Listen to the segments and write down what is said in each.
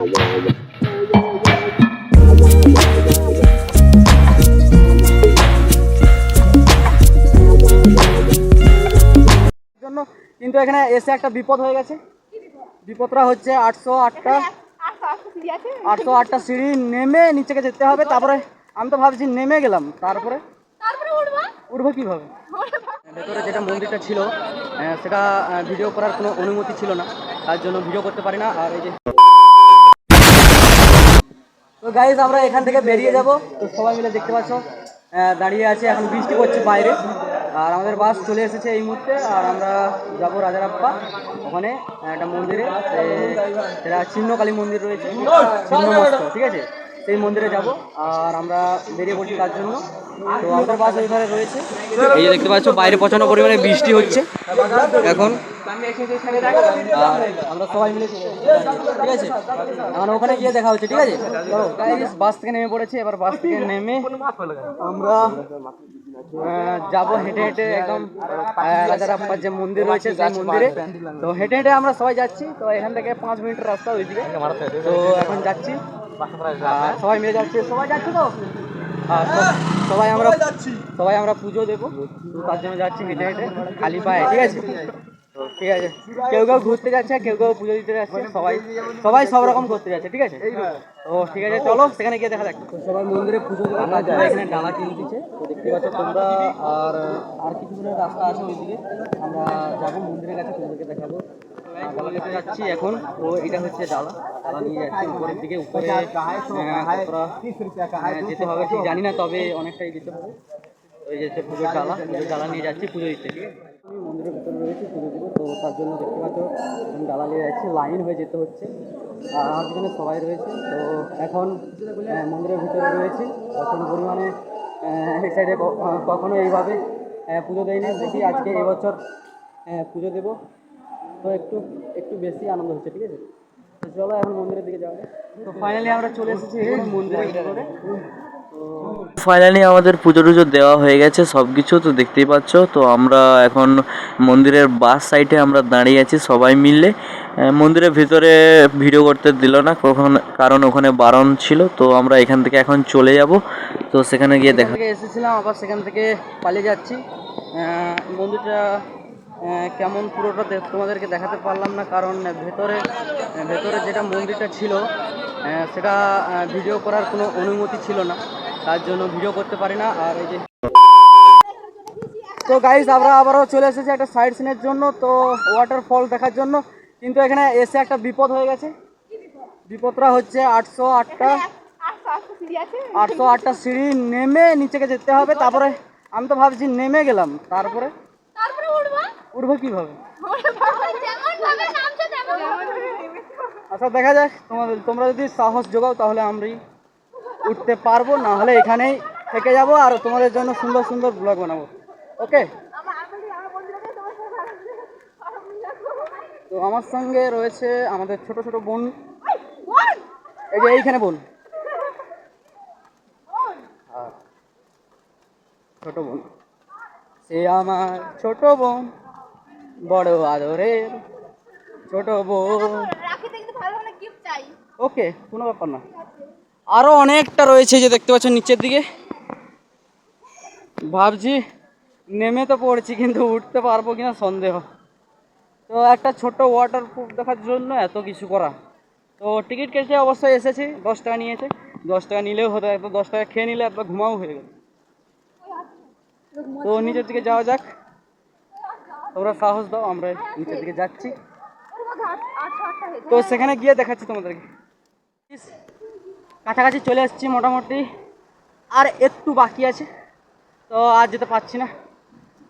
জন্য কিন্তু এখানে এসে একটা বিপদ হয়ে গেছে। বিপদটা হচ্ছে আটশো আটটা। আটশো আটটা সিঁড়ি নেমে নিচেকে যেতে হবে। তারপরে আমি তো ভাবছি নেমে গেলাম। তারপরে উঠবো কীভাবে? ভেতরে যেটা মন্দিরটা ছিল সেটা ভিডিও করার কোনো অনুমতি ছিল না। তার জন্য ভিডিও করতে পারি না। আর এই যে গাইজ আমরা এখান থেকে বেরিয়ে যাব। তো সবাই মিলে দেখতে পাচ্ছ দাঁড়িয়ে আছে এখন বৃষ্টি করছে বাইরে। আর আমাদের বাস চলে এসেছে এই মুহূর্তে, আর আমরা যাব রাজারাপ্পা ওখানে, একটা মন্দিরে। সেটা ছিন্নকালী মন্দির রয়েছে ঠিক আছে? সেই মন্দিরে যাব, আর আমরা বেরিয়ে পড়ছি তার জন্য। এই যে দেখতে পাচ্ছ, বাইরে প্রচণ্ড পরিমাণে বৃষ্টি হচ্ছে। এখন আমরা সবাই মিলে ঠিক আছে? এখন ওখানে গিয়ে দেখা হচ্ছে, ঠিক আছে? বাস থেকে নেমে পড়েছে, এবার বাস থেকে নেমে আমরা যাব হেঁটে হেঁটে একদম রাজারাপ্পার যে মন্দির রয়েছে, সেই মন্দিরে। তো হেঁটে হেঁটে আমরা সবাই যাচ্ছি, তো এখান থেকে পাঁচ মিনিটের রাস্তা ওইদিকে। তো এখন যাচ্ছি। সবাই মিলে যাচ্ছে। সবাই যাচ্ছে তো? সব- সবাই আমরা সবাই আমরা পুজো দেবো। তো তার জন্য যাচ্ছি হেঁটে হেঁটে খালি পায়ে ঠিক আছে? ঠিক আছে। কেউ কেউ ঘুরতে যাচ্ছে কেউ কেউ পুজো দিতে যাচ্ছে সবাই সবাই সব রকম করতে যাচ্ছে ঠিক আছে? ও ঠিক আছে চলো সেখানে গিয়ে দেখা যাক। সবাই মন্দিরে পুজো তার এখানে ডালা কিনতেছে তো দেখতে পাচ্ছ তোমরা আর আর কিছু রাস্তা আছে ওইদিকে। আমরা যাব মন্দিরের কাছে তোমাদেরকে দেখাবো। নিতে যাচ্ছি এখন। তো এটা হচ্ছে ডালা ডালা নিয়ে যাচ্ছি উপরের দিকে। উপরে যেতে হবে ঠিক জানি না, তবে অনেকটাই যেতে হবে। ওই যে পুজোর ডালা পুজোর ডালা নিয়ে যাচ্ছি পুজো দিতে। মন্দিরের ভিতরে রয়েছি পুজো দিব। তো তার জন্য দেখতে পাচ্ছ ডালা নিয়ে যাচ্ছি। লাইন হয়ে যেতে হচ্ছে। আর আমার পিছনে সবাই রয়েছে। তো এখন মন্দিরের ভিতরে রয়েছি। প্রচণ্ড পরিমাণে এই সাইডে কখনো এইভাবে পুজো দেয়নি। দেখি আজকে এবছর পুজো দেবো। তো একটু একটু বেশি আনন্দ হচ্ছে, ঠিক আছে? তো চলো এখন মন্দিরের দিকে যাওয়া। তো ফাইনালি আমরা চলে এসেছি মন্দিরের ভিতরে। ফাইনালি আমাদের পুজো টুজো দেওয়া হয়ে গেছে সব কিছু তো দেখতেই পাচ্ছ। তো আমরা এখন মন্দিরের বাস সাইডে আমরা দাঁড়িয়ে আছি সবাই মিলে। মন্দিরের ভিতরে ভিডিও করতে দিল না, কখন, কারণ ওখানে বারণ ছিল। তো আমরা এখান থেকে এখন চলে যাব। তো সেখানে গিয়ে দেখা এসেছিলাম, আবার সেখান থেকে পালিয়ে যাচ্ছি। মন্দিরটা কেমন পুরোটা তোমাদেরকে দেখাতে পারলাম না কারণ ভেতরে ভেতরে যেটা মন্দিরটা ছিল সেটা ভিডিও করার কোনো অনুমতি ছিল না। তার জন্য ভিডিও করতে পারি না আর এই যে তো গাইজ আমরা আবারও চলে এসেছি একটা সাইড সিনের জন্য তো ওয়াটারফল দেখার জন্য। কিন্তু এখানে এসে একটা বিপদ হয়ে গেছে। বিপদটা হচ্ছে আটশো আটটা আটশো আটটা সিঁড়ি নেমে নিচেকে যেতে হবে। তারপরে আমি তো ভাবছি নেমে গেলাম। তারপরে উঠবা কীভাবে? আচ্ছা দেখা যাক তোমাদের, তোমরা যদি সাহস যোগাও তাহলে আমরাই উঠতে পারব, না হলে এখানেই থেকে যাব আর তোমাদের জন্য সুন্দর সুন্দর ব্লগ বানাবো। ওকে? তো আমার সঙ্গে রয়েছে আমাদের ছোট ছোট বোন। এই যে এইখানে বোন। হ্যাঁ। ছোট বোন। সে আমার ছোট বোন। বড় আদরের ছোট বোন চাই। ওকে কোনো ব্যাপার না। আরও অনেকটা রয়েছে যে দেখতে পাচ্ছ নিচের দিকে। ভাবছি নেমে তো পড়ছি কিন্তু উঠতে পারব কিনা সন্দেহ। তো একটা ছোট ওয়াটার প্রুফ দেখার জন্য এত কিছু করা। তো টিকিট কেটে অবশ্যই এসেছি দশ টাকা নিয়েছে। দশ টাকা নিলেও হতো একবার দশ টাকা খেয়ে নিলে একবার ঘুমাও হয়ে গেল। তো নিচের দিকে যাওয়া যাক। তোমরা সাহস দাও, আমরা নিচের দিকে যাচ্ছি। তো সেখানে গিয়ে দেখাচ্ছি তোমাদেরকে। কাছাকাছি চলে এসেছি মোটামুটি, আর একটু বাকি আছে, তো আর যেতে পারছি না।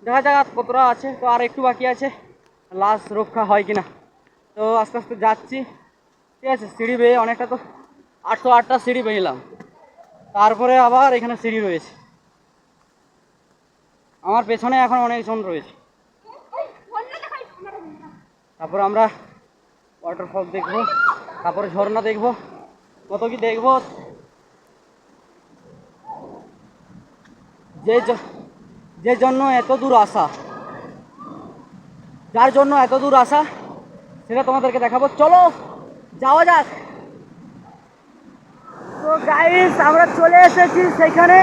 দেখা যাক কতটা আছে, তো আর একটু বাকি আছে লাস্ট রক্ষা হয় কি না তো আস্তে আস্তে যাচ্ছি। ঠিক আছে, সিঁড়ি বেয়ে অনেকটা তো, আটশো আটটা সিঁড়ি বেয়েলাম তারপরে আবার এখানে সিঁড়ি রয়েছে। আমার পেছনে এখন অনেকজন রয়েছে। তারপর আমরা ওয়াটারফল দেখব, তারপরে ঝর্ণা দেখব, কত কি দেখব? যে যে জন্য এত দূর আসা, যার জন্য এত দূর আসা, সেটা তোমাদেরকে দেখাবো। চলো, যাওয়া যাক। তো গাইস আমরা চলে এসেছি সেখানে।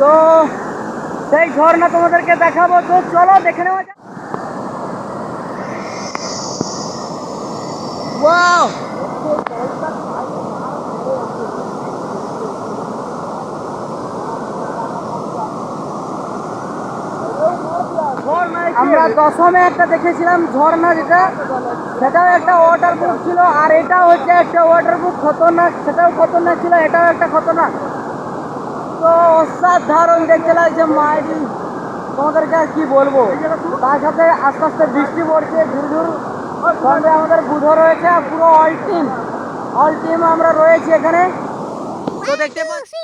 তো সেই ঝর্ণা তোমাদেরকে দেখাবো। তো চলো, দেখে নেওয়া যাক। ওয়াও আমরা দশমে একটা দেখেছিলাম ঝর্ণা যেটা, সেটাও একটা ওয়াটার বুক ছিল, আর এটাও হচ্ছে একটা ওয়াটার বুক খতরনাক, সেটাও খতরনাক ছিল, এটাও একটা খতরনাক। তো অসাধারণ দেখতে লাগছে, মাইরি, তোমাদেরকে আর কি বলব? তার সাথে আস্তে আস্তে বৃষ্টি পড়ছে ঝুর ঝুর সঙ্গে আমাদের বুধ রয়েছে পুরো অল টিম অল টিম আমরা রয়েছি এখানে। তো দেখতে পাচ্ছি